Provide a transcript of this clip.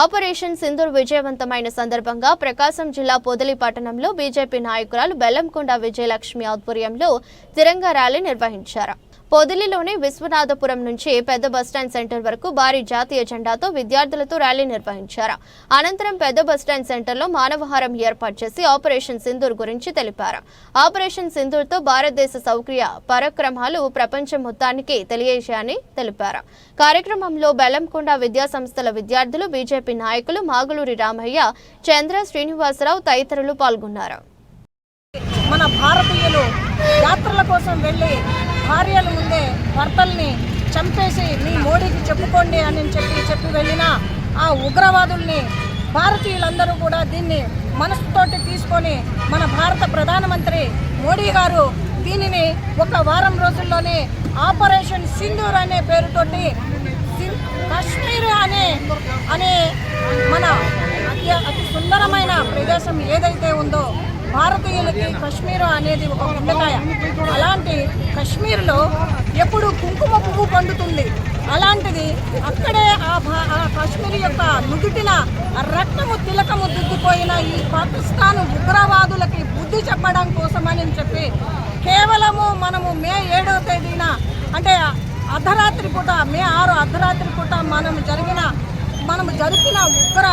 Operation Sindoor విజయవంతమైన సందర్భంగా ప్రకాశం జిల్లా పొదిలి పట్టణంలో బీజేపీ నాయకురాలు బెల్లంకొండ విజయలక్ష్మి ఆధ్వర్యంలో తిరంగా ర్యాలీ నిర్వహించారు. పొదిలిలోని విశ్వనాథపురం నుంచి పెద్ద బస్టాండ్ సెంటర్ వరకు భారీ జాతీయ జెండాతో విద్యార్థులతో ర్యాలీ నిర్వహించారు. అనంతరం పెద్ద బస్టాండ్ సెంటర్లో మానవహారం ఏర్పాటు చేసి ఆపరేషన్ సింధూర్ గురించి తెలిపారు. ఆపరేషన్ సింధూర్తో భారతదేశ సౌక్రియ పరక్రమాలు ప్రపంచం మొత్తానికి తెలియజేయని తెలిపారు. కార్యక్రమంలో బెల్లంకొండ విద్యా సంస్థల విద్యార్థులు బీజేపీ నాయకులు మాగులూరి రామయ్య చంద్ర శ్రీనివాసరావు తదితరులు పాల్గొన్నారు. మన భారతీయులు యాత్రల కోసం వెళ్ళి భార్యల ముందే భర్తల్ని చంపేసి మీ మోడీకి చెప్పుకోండి అని చెప్పి చెప్పి వెళ్ళిన ఆ ఉగ్రవాదుల్ని భారతీయులందరూ కూడా దీన్ని మనసుతోటి తీసుకొని మన భారత ప్రధానమంత్రి మోడీ గారు దీనిని ఒక వారం రోజుల్లోనే ఆపరేషన్ సింధూర్ అనే పేరుతోటి కాశ్మీర్ అనే అనే మన అతి అతి సుందరమైన ప్రదేశం ఏదైతే ఉందో భారతీయులకి కశ్మీర్ అనేది ఒక గుండెకాయ అలాంటి కశ్మీర్లో ఎప్పుడు కుంకుమ పువ్వు పండుతుంది? అలాంటిది అక్కడే ఆ భా ఆ కాశ్మీర్ యొక్క నుదుటిన రక్తము తిలకము దిద్దిపోయిన ఈ పాకిస్తాన్ ఉగ్రవాదులకి బుద్ధి చెప్పడం కోసమని చెప్పి కేవలము మనము మే ఏడవ తేదీన అంటే అర్ధరాత్రి పూట మే ఆరు అర్ధరాత్రి పూట మనం జరిగిన మనము జరిపిన ఉగ్ర